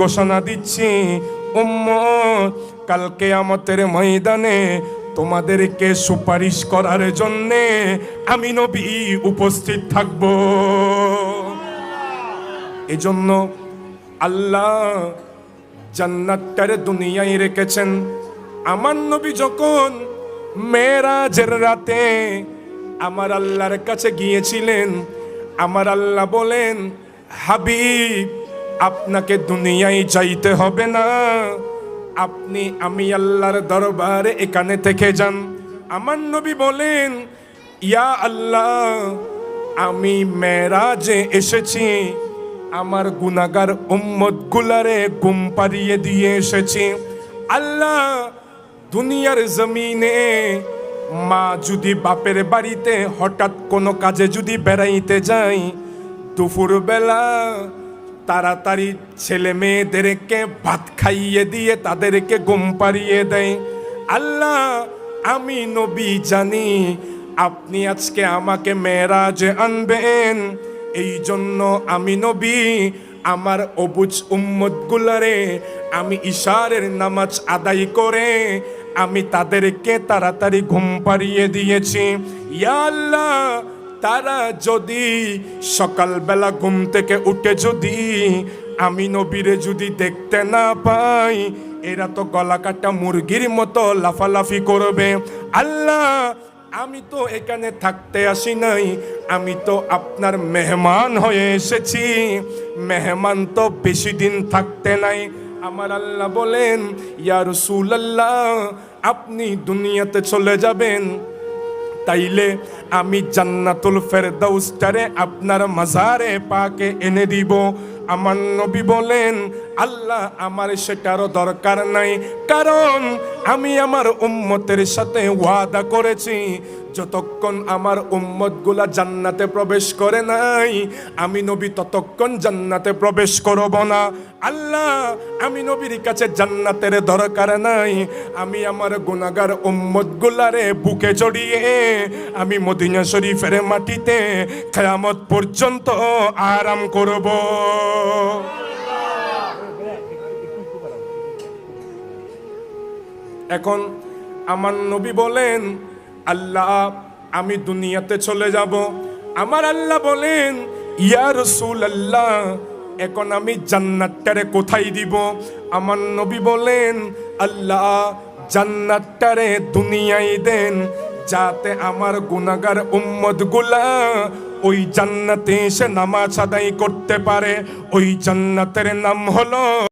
ঘোষণা দিচ্ছি, উম্মত, কালকে আমাদের ময়দানে তোমাদেরকে সুপারিশ করার জন্যে আমি নবী উপস্থিত থাকব। এজন্য আল্লাহ জান্নাতটারে দুনিয়ায় রেখেছেন। আমার নবী যখন মেরাজের রাতে আমার আল্লাহর কাছে গিয়েছিলেন, আমার আল্লাহ বলেন, হাবিব আপনাকে দুনিয়ায় যাইতে হবে না। আপনি, আমি আল্লাহর দরবারে এখানে থেকে যান। আমার নবী বলেন, ইয়া আল্লাহ, আমি মেরাজে এসেছি। আমার গুনাগার উম্মত গুলারে গুম পারিয়ে দিয়ে এসেছি। আল্লাহ, দুনিয়ার জমিনে মা যদি বাপের বাড়িতে হঠাৎ কোনো কাজে যদি বেড়াইতে যাই দুপুর বেলা তাড়াতাড়ি ছেলে মেয়েদেরকে ভাত খাইয়ে দিয়ে তাদেরকে ঘুম পাড়িয়ে দেয়। আল্লাহ, আমি নবী জানি, আপনি আজকে আমাকে মেয়েরাজে আনবেন। এই জন্য আমি নবী, আমার অবুজ উম্মত গুলারে আমি ইশারের নামাজ আদায় করে আমি তাদেরকে তাড়াতাড়ি ঘুম পাড়িয়ে দিয়েছি। ইয়া আল্লাহ তারা যদি সকালবেলা ঘুম থেকে উঠে যদি আমি নবীরে যদি দেখতে না পাই, এরা তো গলা কাটা মুরগির মতো লাফালাফি করবে। আল্লাহ, আমি তো এখানে থাকতে আসি নাই, আমি তো আপনার মেহমান হয়ে এসেছি। মেহমান তো বেশি দিন থাকতে নাই। আমার আল্লাহ বলেন, ইয়া রাসূলুল্লাহ, আপনি দুনিয়াতে চলে যাবেন তাইলে আমি জান্নাতুল ফেরদাউসটারে আপনার মাজারে পাকে এনে দিব। আমার নবী বলেন, আল্লাহ, আমার সেটারও দরকার নাই। কারণ আমি আমার উম্মতের সাথে ওয়াদা করেছি। যতক্ষণ আমার উম্মতগুলা জান্নাতে প্রবেশ করে নাই, আমি নবী ততক্ষণ জান্নাতে প্রবেশ করব না। আল্লাহ, আমি নবীর কাছে জান্নাতের দরকার নাই। আমি আমার গুনাগার উম্মত গুলারে বুকে জড়িয়ে আমি মদিনা শরীফের মাটিতে খেয়ামত পর্যন্ত আরাম করব। এখন আমার নবী বলেন আল্লাহ, আমি দুনিয়াতে চলে যাব। আমার আল্লাহ বলেন, ইয়া রসুল আল্লাহ এখন আমি জান্নাতটারে কোথায় দিব? আমার নবী বলেন, আল্লাহ, জান্নাতটারে দুনিয়ায় দেন, যাতে আমার গুনাগার উম্মতগুলা ওই জান্নাতে এসে নামাজ আদায় করতে পারে। ওই জান্নাতের নাম হলো